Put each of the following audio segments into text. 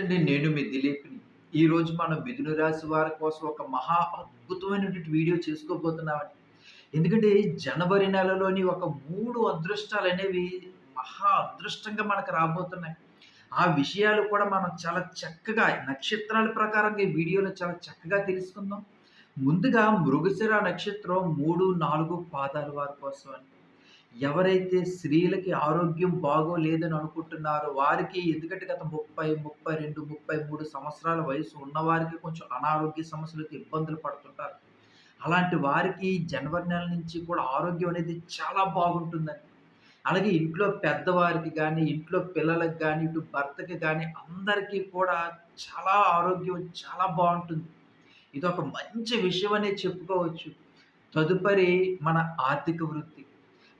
నమస్తే నేను మీ దిలీప్‌ని. ఈరోజు మనం మిథున రాశి వారి కోసం ఒక మహా అద్భుతమైనటువంటి వీడియో చేసుకోబోతున్నామండి. ఎందుకంటే జనవరి నెలలోని ఒక మూడు అదృష్టాలు అనేవి మహా అదృష్టంగా మనకు రాబోతున్నాయి. ఆ విషయాలు కూడా మనం చాలా చక్కగా నక్షత్రాల ప్రకారంగా ఈ వీడియోలో చాలా చక్కగా తెలుసుకుందాం. ముందుగా మృగశిర నక్షత్రం 3, 4 పాదాల వారి కోసం అండి. ఎవరైతే స్త్రీలకి ఆరోగ్యం బాగోలేదని అనుకుంటున్నారో వారికి ఎందుకంటే గత 30, 32, 33 సంవత్సరాల వయసు ఉన్నవారికి కొంచెం అనారోగ్య సమస్యలతో ఇబ్బందులు పడుతుంటారు. అలాంటి వారికి జనవరి నెల నుంచి కూడా ఆరోగ్యం అనేది చాలా బాగుంటుందండి. అలాగే ఇంట్లో పెద్దవారికి కానీ ఇంట్లో పిల్లలకు కానీ ఇటు భర్తకి కానీ అందరికీ కూడా చాలా ఆరోగ్యం చాలా బాగుంటుంది ఇది ఒక మంచి విషయం అనే చెప్పుకోవచ్చు. తదుపరి మన ఆర్థిక వృద్ధి.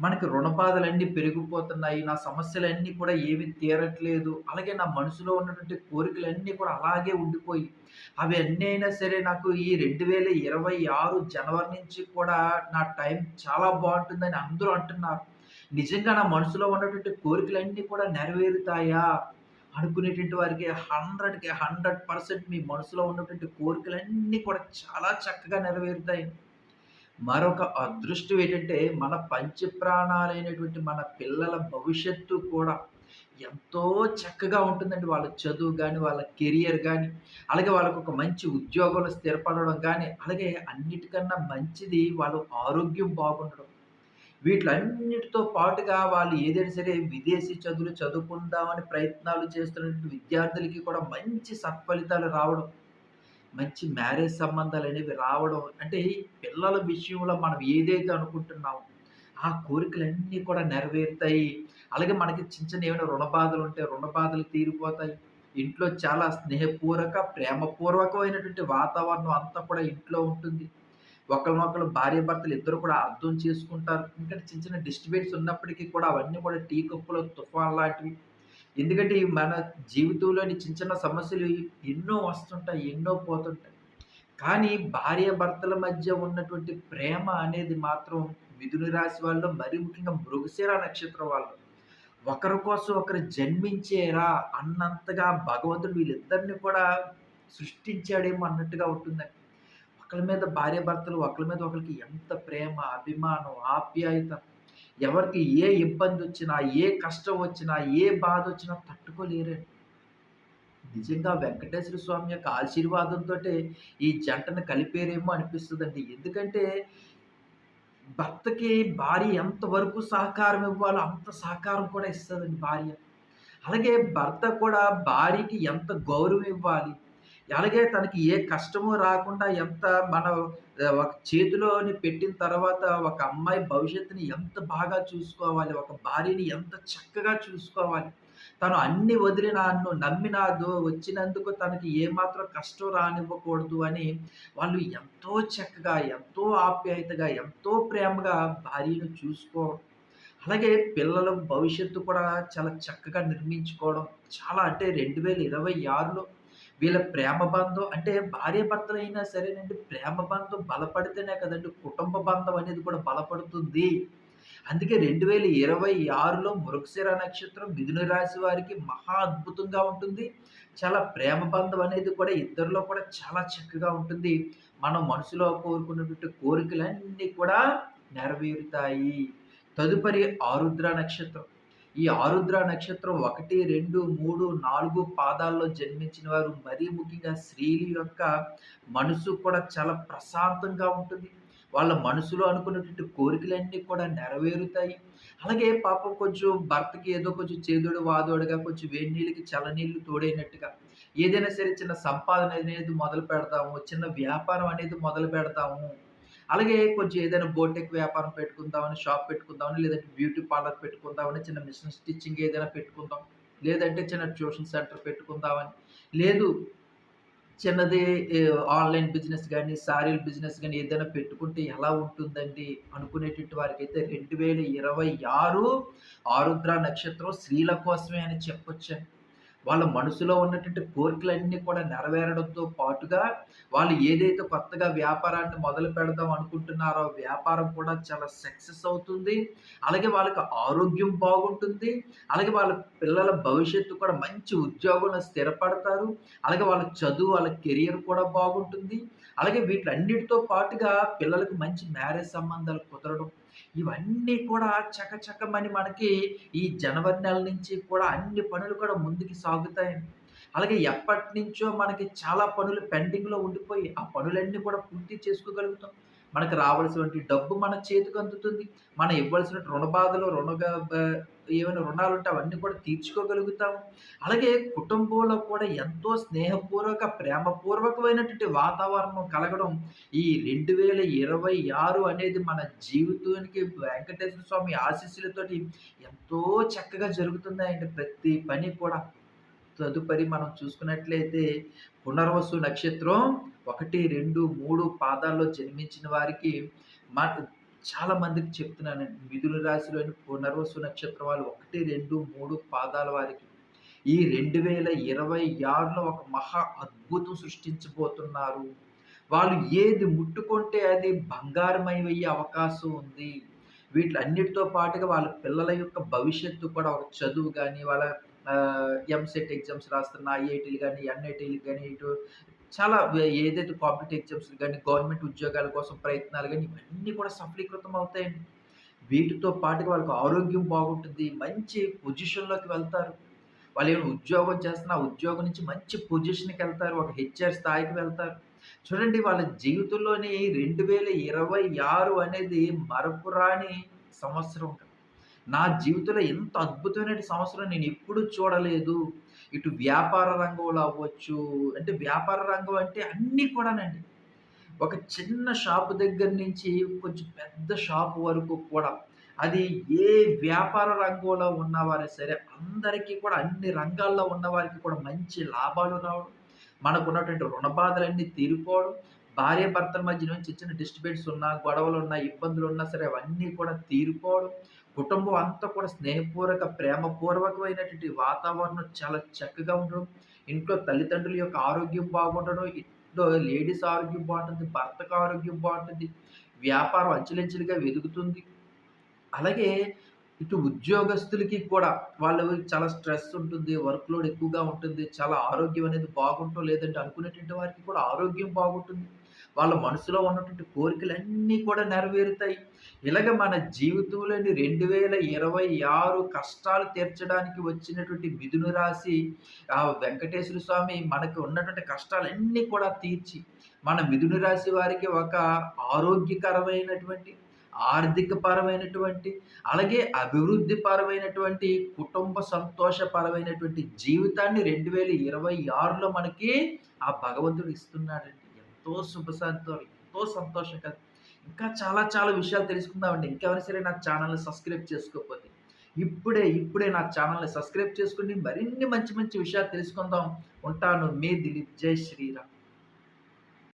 మనకి రుణ బాధలన్నీ పెరిగిపోతున్నాయి. నా సమస్యలన్నీ కూడా ఏవి తీరట్లేదు. అలాగే నా మనసులో ఉన్నటువంటి కోరికలన్నీ కూడా అలాగే ఉండిపోయి, అవి అన్నీ అయినా సరే నాకు ఈ 2026 జనవరి నుంచి కూడా నా టైం చాలా బాగుంటుందని అందరూ అంటున్నారు. నిజంగా నా మనసులో ఉన్నటువంటి కోరికలన్నీ కూడా నెరవేరుతాయా? అనుకునేటువంటి వారికి 100కి 100% మీ మనసులో ఉన్నటువంటి కోరికలన్నీ కూడా చాలా చక్కగా నెరవేరుతాయి. మరొక అదృష్టం ఏంటంటే, మన పంచప్రాణాలైనటువంటి మన పిల్లల భవిష్యత్తు కూడా ఎంతో చక్కగా ఉంటుందండి. వాళ్ళ చదువు కానీ వాళ్ళ కెరియర్ కానీ అలాగే వాళ్ళకు ఒక మంచి ఉద్యోగంలో స్థిరపడడం కానీ అలాగే అన్నిటికన్నా మంచిది వాళ్ళ ఆరోగ్యం బాగుండడం. వీటిలన్నిటితో పాటుగా వాళ్ళు ఏదైనా సరే విదేశీ చదువులు చదువుకుందామని ప్రయత్నాలు చేస్తున్నటువంటి విద్యార్థులకి కూడా మంచి సత్ఫలితాలు రావడం. మంచి మ్యారేజ్ సంబంధాలు అనేవి రావడం. అంటే పిల్లల విషయంలో మనం ఏదైతే అనుకుంటున్నామో, ఆ కోరికలన్నీ కూడా నెరవేరుతాయి. అలాగే మనకి చిన్న చిన్న ఏమైనా రుణ బాధలుంటే రుణ బాధలు తీరిపోతాయి. ఇంట్లో చాలా స్నేహపూర్వక, ప్రేమపూర్వకమైనటువంటి వాతావరణం అంతా కూడా ఇంట్లో ఉంటుంది. ఒకరినొకరు భార్య భర్తలు ఇద్దరు కూడా అర్థం చేసుకుంటారు. ఎందుకంటే చిన్న చిన్న డిస్టర్బెన్స్ ఉన్నప్పటికీ కూడా అవన్నీ కూడా టీ కప్పులో తుఫాన్ లాంటివి. ఎందుకంటే మన జీవితంలోని చిన్న చిన్న సమస్యలు ఎన్నో వస్తుంటాయి. ఎన్నో పోతుంటాయి. కానీ భార్యాభర్తల మధ్య ఉన్నటువంటి ప్రేమ అనేది మాత్రం మిథున రాశి వాళ్ళు మరీ ముఖ్యంగా మృగశిర నక్షత్రం వాళ్ళు ఒకరి కోసం ఒకరు జన్మించేరా అన్నంతగా భగవంతుడు వీళ్ళిద్దరిని కూడా సృష్టించాడేమో అన్నట్టుగా ఉంటుందండి. ఒకళ్ళ మీద భార్యాభర్తలు ఒకళ్ళ మీద ఒకరికి ఎంత ప్రేమ, అభిమానం, ఆప్యాయత ఎవరికి ఏ ఇబ్బంది వచ్చినా ఏ కష్టం వచ్చినా, ఏ బాధ వచ్చినా తట్టుకోలేరండి. నిజంగా వెంకటేశ్వర స్వామి యొక్క ఆశీర్వాదంతో ఈ జంటను కలిపేరేమో అనిపిస్తుందండి ఎందుకంటే భర్తకి భార్య ఎంతవరకు సహకారం ఇవ్వాలో అంత సహకారం కూడా ఇస్తుందండి భార్య. అలాగే భర్త కూడా భార్యకి ఎంత గౌరవం ఇవ్వాలి, అలాగే తనకి ఏ కష్టము రాకుండా ఎంత మన ఒక చేతిలోని పెట్టిన తర్వాత ఒక అమ్మాయి భవిష్యత్తుని ఎంత బాగా చూసుకోవాలి, ఒక భార్యని ఎంత చక్కగా చూసుకోవాలి. తను అన్ని వదిలి నన్ను నమ్మి నాదో వచ్చినందుకు తనకి ఏమాత్రం కష్టం రానివ్వకూడదు అని వాళ్ళు ఎంతో చక్కగా, ఎంతో ఆప్యాయతగా, ఎంతో ప్రేమగా భార్యను చూసుకోవడం. అలాగే పిల్లల భవిష్యత్తు కూడా చాలా చక్కగా నిర్మించుకోవడం. చాలా అంటే 2026లో వీళ్ళ ప్రేమ బంధం అంటే భార్యాభర్తలైనా సరేనండి ప్రేమ బంధం బలపడితేనే కదండి కుటుంబ బంధం అనేది కూడా బలపడుతుంది. అందుకే 2026లో మృగశిర నక్షత్రం మిథున రాశి వారికి మహా అద్భుతంగా ఉంటుంది. చాలా ప్రేమ బంధం అనేది కూడా ఇద్దరిలో కూడా చాలా చక్కగా ఉంటుంది. మనం మనసులో కోరుకున్నటువంటి కోరికలన్నీ కూడా నెరవేరుతాయి. తదుపరి ఆరుద్ర నక్షత్రం. ఈ ఆరుద్ర నక్షత్రం 1, 2, 3, 4 పాదాల్లో జన్మించిన వారు మరీ ముఖ్యంగా స్త్రీల యొక్క మనసు కూడా చాలా ప్రశాంతంగా ఉంటుంది. వాళ్ళ మనసులో అనుకున్నటువంటి కోరికలన్నీ కూడా నెరవేరుతాయి. అలాగే పాపం కొంచెం భర్తకి ఏదో కొంచెం చేదోడు వాదోడుగా కొంచెం వేడి నీళ్ళకి చల్లనీళ్ళు తోడైనట్టుగా ఏదైనా సరే చిన్న సంపాదన అనేది మొదలు పెడతాము చిన్న వ్యాపారం అనేది మొదలు పెడతాము. అలాగే కొంచెం ఏదైనా బోటెక్ వ్యాపారం పెట్టుకుందామని, షాప్ పెట్టుకుందామని, లేదంటే బ్యూటీ పార్లర్ పెట్టుకుందామని, చిన్న మిషన్ స్టిచ్చింగ్ ఏదైనా పెట్టుకుందాం. లేదంటే చిన్న ట్యూషన్ సెంటర్ పెట్టుకుందామని. లేదు చిన్నది ఆన్‌లైన్ బిజినెస్ కానీ సారీల బిజినెస్ కానీ ఏదైనా పెట్టుకుంటే ఎలా ఉంటుందండి అనుకునేటువంటి వారికైతే 2026 ఆరుద్ర నక్షత్రం స్త్రీల కోసమే అని చెప్పొచ్చండి. వాళ్ళ మనసులో ఉన్నటువంటి కోరికలన్నీ కూడా నెరవేరడంతో పాటుగా, వాళ్ళు ఏదైతే కొత్తగా వ్యాపారాన్ని మొదలు పెడదాం అనుకుంటున్నారో, వ్యాపారం కూడా చాలా సక్సెస్ అవుతుంది. అలాగే వాళ్ళకి ఆరోగ్యం బాగుంటుంది. అలాగే వాళ్ళ పిల్లల భవిష్యత్తు కూడా మంచి ఉద్యోగంలో స్థిరపడతారు. అలాగే వాళ్ళ చదువు, వాళ్ళ కెరియర్ కూడా బాగుంటుంది. అలాగే వీటన్నిటితో పాటుగా పిల్లలకు మంచి మ్యారేజ్ సంబంధాలు కుదరడం. ఇవన్నీ కూడా చకచకమని మనకి ఈ జనవరి నెల నుంచి కూడా అన్ని పనులు కూడా ముందుకు సాగుతాయి అలాగే ఎప్పటినుంచో మనకి చాలా పనులు పెండింగ్‌లో ఉండిపోయి, ఆ పనులన్నీ కూడా పూర్తి చేసుకోగలుగుతాం. మనకు రావాల్సినటువంటి డబ్బు మన చేతికి అందుతుంది. మనం ఇవ్వాల్సిన రుణ బాధలు రుణ బ ఏమైనా రుణాలుంటే అవన్నీ కూడా తీర్చుకోగలుగుతాము. అలాగే కుటుంబంలో కూడా ఎంతో స్నేహపూర్వక, ప్రేమపూర్వకమైనటువంటి వాతావరణం కలగడం ఈ 2026 అనేది మన జీవితానికి వెంకటేశ్వర స్వామి ఆశీస్సులతోటి ఎంతో చక్కగా జరుగుతుందండి ప్రతి పని కూడా. తదుపరి మనం చూసుకున్నట్లయితే పునర్వసు నక్షత్రం 1, 2, 3 పాదాల్లో జన్మించిన వారికి మా చాలా మందికి చెప్తున్నానండి. మిథున రాశిలోని పునర్వసు నక్షత్రం వాళ్ళు 1, 2, 3 పాదాల వారికి ఈ 2026లో ఒక మహా అద్భుతం సృష్టించబోతున్నారు. వాళ్ళు ఏది ముట్టుకుంటే అది బంగారమయమయ్యే అవకాశం ఉంది. వీటిలన్నిటితో పాటుగా వాళ్ళ పిల్లల యొక్క భవిష్యత్తు కూడా ఒక చదువు కానీ వాళ్ళ ఎంసెట్ ఎగ్జామ్స్ రాస్తున్న ఐఐటీలు కానీ ఎన్ఐటీలు కానీ ఇటు చాలా ఏదైతే కాంపిటీటివ్ ఎగ్జామ్స్ కానీ గవర్నమెంట్ ఉద్యోగాల కోసం ప్రయత్నాలు కానీ ఇవన్నీ కూడా సఫలీకృతం అవుతాయండి. వీటితో పాటుగా వాళ్ళకి ఆరోగ్యం బాగుంటుంది. మంచి పొజిషన్‌లోకి వెళ్తారు. వాళ్ళు ఏమైనా ఉద్యోగం చేస్తున్న ఉద్యోగం నుంచి మంచి పొజిషన్కి వెళ్తారు ఒక హెచ్‌ఆర్ స్థాయికి వెళ్తారు. చూడండి వాళ్ళ జీవితంలోని 2026 అనేది మరపురాని సంవత్సరం. నా జీవితంలో ఎంత అద్భుతమైన సంవత్సరం ఎప్పుడు చూడలేదు. ఇటు వ్యాపార రంగంలో అవ్వచ్చు, అంటే వ్యాపార రంగం అంటే అన్నీ కూడానండి. ఒక చిన్న షాపు దగ్గర నుంచి కొంచెం పెద్ద షాపు వరకు కూడా. అది ఏ వ్యాపార రంగంలో ఉన్నవారు సరే, అందరికీ కూడా అన్ని రంగాల్లో ఉన్నవారికి కూడా మంచి లాభాలు రావడం, మనకున్నటువంటి రుణ బాధలన్నీ తీరిపోవడం, భార్యాభర్తల మధ్య చిన్న చిన్న డిస్ట్రిబ్యూట్స్ ఉన్నా, ఇబ్బందులు ఉన్నా సరే అవన్నీ కూడా తీరిపోవడం, కుటుంబం అంతా కూడా స్నేహపూర్వక, ప్రేమపూర్వకమైనటువంటి వాతావరణం చాలా చక్కగా ఉండడం, ఇంట్లో తల్లిదండ్రుల యొక్క ఆరోగ్యం బాగుండడం, ఇంట్లో లేడీస్ ఆరోగ్యం బాగుంటుంది భర్తకు ఆరోగ్యం బాగుంటుంది వ్యాపారం అంచెలంచెలుగా వెదుగుతుంది అలాగే ఇటు ఉద్యోగస్తులకి కూడా వాళ్ళు చాలా స్ట్రెస్ ఉంటుంది. వర్క్ లోడ్ ఎక్కువగా ఉంటుంది. చాలా ఆరోగ్యం అనేది బాగుంటం లేదంటే అనుకునేటువంటి వారికి కూడా ఆరోగ్యం బాగుంటుంది. వాళ్ళ మనసులో ఉన్నటువంటి కోరికలన్నీ కూడా నెరవేరుతాయి. ఇలాగ మన జీవితంలోని 2026 కష్టాలు తీర్చడానికి వచ్చినటువంటి మిథును రాశి ఆ వెంకటేశ్వర స్వామి మనకు ఉన్నటువంటి కష్టాలన్నీ కూడా తీర్చి, మన మిథును రాశి వారికి ఒక ఆరోగ్యకరమైనటువంటి ఆర్థికపరమైనటువంటి, అలాగే అభివృద్ధిపరమైనటువంటి, కుటుంబ సంతోషపరమైనటువంటి జీవితాన్ని 2026లో మనకి ఆ భగవంతుడు ఇస్తున్నాడండి. ఎంతో శుభసంతో ఎంతో సంతోషంగా ఇంకా చాలా చాలా విషయాలు తెలుసుకుందామండి. ఇంకెవరైనా సరే నా ఛానల్ని సబ్స్క్రైబ్ చేసుకోకపోతే, ఇప్పుడే, ఇప్పుడే నా ఛానల్ని సబ్స్క్రైబ్ చేసుకోండి. మరిన్ని మంచి మంచి విషయాలు తెలుసుకుందాం. ఉంటాను. మీ దిలీప్. జై శ్రీరామ్.